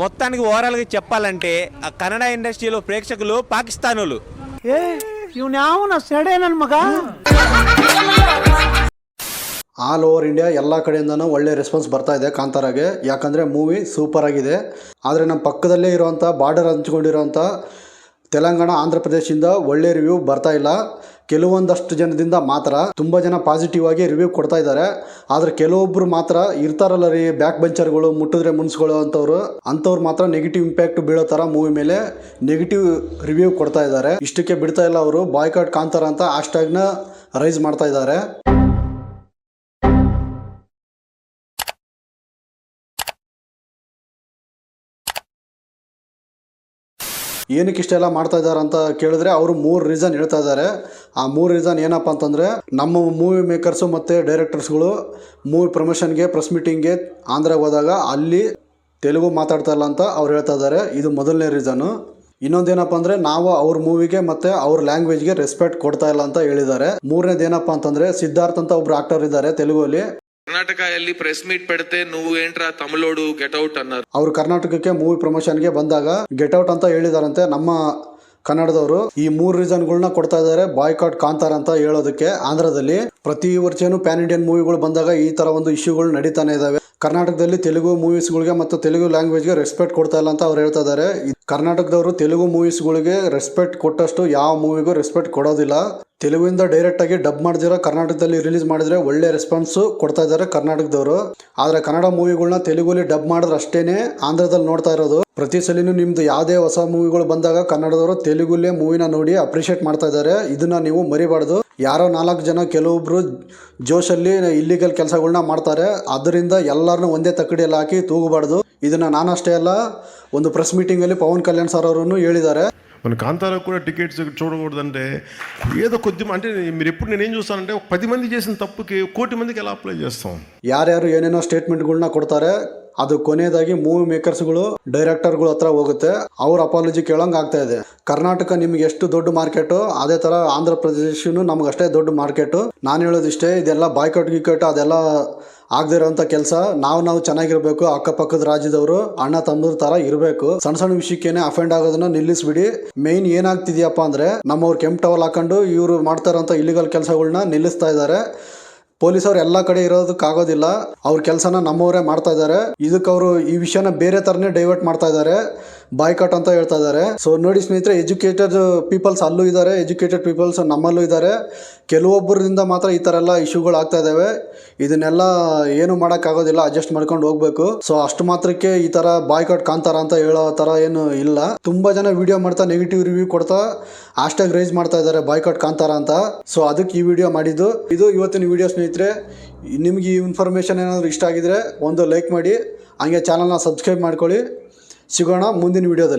మొత్తానికి ఓవరాల్గా చెప్పాలంటే ఆ కన్నడ ఇండస్ట్రీలో ప్రేక్షకులు పాకిస్తానులు ಏ ಇವ್ನ ಯಾವನ ಸೆಡೆ ನನ್ ಮಗ ಆಲ್ ಓವರ್ ಇಂಡಿಯಾ ಎಲ್ಲ ಕಡೆಯಿಂದನೂ ಒಳ್ಳೆ ರೆಸ್ಪಾನ್ಸ್ ಬರ್ತಾ ಇದೆ ಕಾಂತಾರಾಗೆ ಯಾಕಂದರೆ ಮೂವಿ ಸೂಪರ್ ಆಗಿದೆ ಆದರೆ ನಮ್ಮ ಪಕ್ಕದಲ್ಲೇ ಇರುವಂಥ ಬಾರ್ಡರ್ ಹಂಚ್ಕೊಂಡಿರೋಂಥ ತೆಲಂಗಾಣ ಆಂಧ್ರ ಪ್ರದೇಶದಿಂದ ಒಳ್ಳೆ ರಿವ್ಯೂ ಬರ್ತಾ ಇಲ್ಲ ಕೆಲವೊಂದಷ್ಟು ಜನದಿಂದ ಮಾತ್ರ ತುಂಬ ಜನ ಪಾಸಿಟಿವ್ ಆಗಿ ರಿವ್ಯೂ ಕೊಡ್ತಾ ಇದ್ದಾರೆ. ಆದರೆ ಕೆಲವೊಬ್ರು ಮಾತ್ರ ಇರ್ತಾರಲ್ಲ ರೀ ಬ್ಯಾಕ್ ಬೆಂಚರ್ಗಳು ಮುಟ್ಟಿದ್ರೆ ಮುನ್ಸ್ಗಳು ಅಂತವ್ರು. ಅಂಥವ್ರು ಮಾತ್ರ ನೆಗೆಟಿವ್ ಇಂಪ್ಯಾಕ್ಟ್ ಬೀಳೋ ತರ ಮೂವಿ ಮೇಲೆ ನೆಗೆಟಿವ್ ರಿವ್ಯೂ ಕೊಡ್ತಾ ಇದ್ದಾರೆ. ಇಷ್ಟಕ್ಕೆ ಬಿಡ್ತಾ ಇಲ್ಲ ಅವರು. ಬಾಯ್ಕಾಟ್ ಕಾಂತಾರ ಅಂತ ಹ್ಯಾಶ್ಟ್ಯಾಗ್ನ ರೈಸ್ ಮಾಡ್ತಾ ಇದ್ದಾರೆ. ಏನಕ್ಕೆ ಇಷ್ಟೆಲ್ಲ ಮಾಡ್ತಾ ಇದ್ದಾರೆ ಅಂತ ಕೇಳಿದ್ರೆ ಅವರು ಮೂರು ರೀಸನ್ ಹೇಳ್ತಾ ಇದ್ದಾರೆ. ಆ ಮೂರು ರೀಸನ್ ಏನಪ್ಪ ಅಂತಂದರೆ ನಮ್ಮ ಮೂವಿ ಮೇಕರ್ಸು ಮತ್ತು ಡೈರೆಕ್ಟರ್ಸ್ಗಳು ಮೂವಿ ಪ್ರಮೋಷನ್ಗೆ ಪ್ರೆಸ್ ಮೀಟಿಂಗ್ಗೆ ಆಂಧ್ರಾಗೆ ಹೋದಾಗ ಅಲ್ಲಿ ತೆಲುಗು ಮಾತಾಡ್ತಾ ಇಲ್ಲ ಅಂತ ಅವ್ರು ಹೇಳ್ತಾ ಇದ್ದಾರೆ. ಇದು ಮೊದಲನೇ ರೀಸನು ಇನ್ನೊಂದೇನಪ್ಪ ಅಂದರೆ ನಾವು ಅವ್ರ ಮೂವಿಗೆ ಮತ್ತು ಅವ್ರ ಲ್ಯಾಂಗ್ವೇಜ್ಗೆ ರೆಸ್ಪೆಕ್ಟ್ ಕೊಡ್ತಾ ಇಲ್ಲ ಅಂತ ಹೇಳಿದ್ದಾರೆ. ಮೂರನೇದು ಏನಪ್ಪ ಅಂತಂದರೆ ಸಿದ್ಧಾರ್ಥ್ ಅಂತ ಒಬ್ರು ಆಕ್ಟರ್ ಇದ್ದಾರೆ ತೆಲುಗಲ್ಲಿ. ಕರ್ನಾಟಕದಲ್ಲಿ ಪ್ರೆಸ್ ಮೀಟ್ ಪಡತೆ ನೀವು ಏನ್ರ ತಮಿಳೋಡು ಗೆಟ್ ಔಟ್ ಅನ್ನೋರು ಅವ್ರು ಕರ್ನಾಟಕಕ್ಕೆ ಮೂವಿ ಪ್ರಮೋಷನ್ಗೆ ಬಂದಾಗ ಗೆಟ್ ಔಟ್ ಅಂತ ಹೇಳಿದಾರಂತೆ ನಮ್ಮ ಕನ್ನಡದವರು. ಈ ಮೂರು ರೀಸನ್ಗಳನ್ನ ಕೊಡ್ತಾ ಇದ್ದಾರೆ. ಬಾಯ್ಕಾಟ್ ಕಾಂತಾರ ಅಂತ ಹೇಳೋದಕ್ಕೆ ಆಂಧ್ರದಲ್ಲಿ ಪ್ರತಿ ವರ್ಷನೂ ಪ್ಯಾನ್ ಇಂಡಿಯನ್ ಮೂವಿಗಳು ಬಂದಾಗ ಈ ತರ ಒಂದು ಇಶ್ಯೂಗಳು ನಡೀತಾನೆ ಇದಾವೆ. ಕರ್ನಾಟಕದಲ್ಲಿ ತೆಲುಗು ಮೂವೀಸ್ಗಳಿಗೆ ಮತ್ತು ತೆಲುಗು ಲ್ಯಾಂಗ್ವೇಜ್ಗೆ ರೆಸ್ಪೆಕ್ಟ್ ಕೊಡ್ತಾ ಇಲ್ಲ ಅಂತ ಅವ್ರು ಹೇಳ್ತಾ ಇದ್ದಾರೆ. ಕರ್ನಾಟಕದವರು ತೆಲುಗು ಮೂವೀಸ್ಗಳಿಗೆ ರೆಸ್ಪೆಕ್ಟ್ ಕೊಟ್ಟಷ್ಟು ಯಾವ ಮೂವಿಗೂ ರೆಸ್ಪೆಕ್ಟ್ ಕೊಡೋದಿಲ್ಲ. ತೆಲುಗಿಂದ ಡೈರೆಕ್ಟ್ ಆಗಿ ಡಬ್ ಮಾಡಿದಿರೋ ಕರ್ನಾಟಕದಲ್ಲಿ ರಿಲೀಸ್ ಮಾಡಿದ್ರೆ ಒಳ್ಳೆ ರೆಸ್ಪಾನ್ಸ್ ಕೊಡ್ತಾ ಇದ್ದಾರೆ ಕರ್ನಾಟಕದವರು. ಆದ್ರೆ ಕನ್ನಡ ಮೂವಿಗಳನ್ನ ತೆಲುಗುಲಿ ಡಬ್ ಮಾಡಿದ್ರೆ ಅಷ್ಟೇನೆ ಆಂಧ್ರದಲ್ಲಿ ನೋಡ್ತಾ ಇರೋದು. ಪ್ರತಿ ಸಲಿನೂ ನಿಮ್ದು ಯಾವುದೇ ಹೊಸ ಮೂವಿಗಳು ಬಂದಾಗ ಕನ್ನಡದವರು ತೆಲುಗುಲೇ ಮೂವಿನ ನೋಡಿ ಅಪ್ರಿಷಿಯೇಟ್ ಮಾಡ್ತಾ ಇದ್ದಾರೆ. ಇದನ್ನ ನೀವು ಮರಿಬಾರ್ದು. ಯಾರೋ ನಾಲ್ಕು ಜನ ಕೆಲವೊಬ್ರು ಜೋಶಲ್ಲಿ ಇಲ್ಲಿಗಲ್ ಕೆಲಸಗಳನ್ನ ಮಾಡ್ತಾರೆ. ಅದರಿಂದ ಎಲ್ಲರನ್ನೂ ಒಂದೇ ತಕ್ಕಡಿಯಲ್ಲಿ ಹಾಕಿ ತೂಗಬಾರ್ದು. ಇದನ್ನ ನಾನಷ್ಟೇ ಅಲ್ಲ, ಒಂದು ಪ್ರೆಸ್ ಮೀಟಿಂಗಲ್ಲಿ ಪವನ್ ಕಲ್ಯಾಣ್ ಸರ್ ಅವರನ್ನು ಹೇಳಿದ್ದಾರೆ. మన కాంతారా కూడా టికెట్స్ చూడకూడదంటే ఏదో కొద్ది అంటే మీరు ఎప్పుడు నేనేం చూస్తానంటే ఒక పది మంది చేసిన తప్పుకి కోటి మందికి ఎలా అప్లై చేస్తాం ಯಾರ್ಯಾರು ಏನೇನೋ ಸ್ಟೇಟ್ಮೆಂಟ್ಗಳನ್ನ ಕೊಡ್ತಾರೆ ಅದು ಕೊನೆಯದಾಗಿ ಮೂವಿ ಮೇಕರ್ಸ್ಗಳು ಡೈರೆಕ್ಟರ್ಗಳು ಹತ್ರ ಹೋಗುತ್ತೆ ಅವ್ರ ಅಪಾಲಜಿ ಕೇಳಂಗೆ ಆಗ್ತಾ ಇದೆ ಕರ್ನಾಟಕ ನಿಮ್ಗೆ ಎಷ್ಟು ದೊಡ್ಡ ಮಾರ್ಕೆಟು ಅದೇ ಥರ ಆಂಧ್ರ ಪ್ರದೇಶನು ನಮ್ಗೆ ಅಷ್ಟೇ ದೊಡ್ಡ ಮಾರ್ಕೆಟು ನಾನು ಹೇಳೋದಿಷ್ಟೇ ಇದೆಲ್ಲ ಬಾಯ್ಕಟ್ ಗಿಕಟ್ ಅದೆಲ್ಲ ಆಗದೆ ಇರೋಂಥ ಕೆಲಸ, ನಾವು ನಾವು ಚೆನ್ನಾಗಿರ್ಬೇಕು, ಅಕ್ಕಪಕ್ಕದ ರಾಜ್ಯದವರು, ಅಣ್ಣ ತಮ್ಮದ್ರ ತರ ಇರಬೇಕು. ಸಣ್ಣ ಸಣ್ಣ ವಿಷಯಕ್ಕೇನೆ ಅಫೆಂಡ್ ಆಗೋದನ್ನ ನಿಲ್ಲಿಸ್ಬಿಡಿ. ಮೇನ್ ಏನಾಗ್ತಿದ್ಯಪ್ಪ ಅಂದ್ರೆ, ನಮ್ಮವ್ರು ಕೆಂಪ್ ಟವಲ್ ಹಾಕೊಂಡು ಇವರು ಮಾಡ್ತಾ ಇಲ್ಲಿಗಲ್ ಕೆಲಸಗಳನ್ನ ನಿಲ್ಲಿಸ್ತಾ ಇದ್ದಾರೆ ಪೊಲೀಸವ್ರು ಎಲ್ಲ ಕಡೆ ಇರೋದಕ್ಕಾಗೋದಿಲ್ಲ ಅವ್ರ ಕೆಲಸನ ನಮ್ಮವರೇ ಮಾಡ್ತಾ ಇದ್ದಾರೆ ಇದಕ್ಕೆ ಅವರು ಈ ವಿಷಯನ ಬೇರೆ ತರನೇ ಡೈವರ್ಟ್ ಮಾಡ್ತಾ ಇದ್ದಾರೆ ಬಾಯ್ಕಾಟ್ ಅಂತ ಹೇಳ್ತಾ ಇದ್ದಾರೆ ಸೊ ನೋಡಿ ಸ್ನೇಹಿತರೆ ಎಜುಕೇಟೆಡ್ ಪೀಪಲ್ಸ್ ಅಲ್ಲೂ ಇದ್ದಾರೆ ಎಜುಕೇಟೆಡ್ ಪೀಪಲ್ಸ್ ನಮ್ಮಲ್ಲೂ ಇದ್ದಾರೆ ಕೆಲವೊಬ್ಬರಿಂದ ಮಾತ್ರ ಈ ಥರ ಎಲ್ಲ ಇಶ್ಯೂಗಳು ಆಗ್ತಾ ಇದ್ದಾವೆ ಇದನ್ನೆಲ್ಲ ಏನು ಮಾಡೋಕ್ಕಾಗೋದಿಲ್ಲ ಅಡ್ಜಸ್ಟ್ ಮಾಡ್ಕೊಂಡು ಹೋಗ್ಬೇಕು. ಸೊ ಅಷ್ಟು ಮಾತ್ರಕ್ಕೆ ಈ ಥರ ಬಾಯ್ಕಾಟ್ ಕಾಂತಾರ ಅಂತ ಹೇಳೋ ಥರ ಏನು ಇಲ್ಲ. ತುಂಬ ಜನ ವಿಡಿಯೋ ಮಾಡ್ತಾ ನೆಗೆಟಿವ್ ರಿವ್ಯೂ ಕೊಡ್ತಾ ಹ್ಯಾಶ್ಟ್ಯಾಗ್ ರೈಸ್ ಮಾಡ್ತಾ ಇದ್ದಾರೆ ಬಾಯ್ಕಾಟ್ ಕಾಂತಾರ ಅಂತ. ಸೊ ಅದಕ್ಕೆ ಈ ವಿಡಿಯೋ ಮಾಡಿದ್ದು. ಇದು ಇವತ್ತಿನ ವಿಡಿಯೋ ಸ್ನೇಹಿತರೆ ನಿಮಗೆ ಈ ಇನ್ಫಾರ್ಮೇಷನ್ ಏನಾದರೂ ಇಷ್ಟ ಆಗಿದ್ರೆ ಒಂದು ಲೈಕ್ ಮಾಡಿ, ಹಾಗೆ ಚಾನಲ್ನ ಸಬ್ಸ್ಕ್ರೈಬ್ ಮಾಡ್ಕೊಳ್ಳಿ. ಸಿಗೋಣ ಮುಂದಿನ ವಿಡಿಯೋದಲ್ಲಿ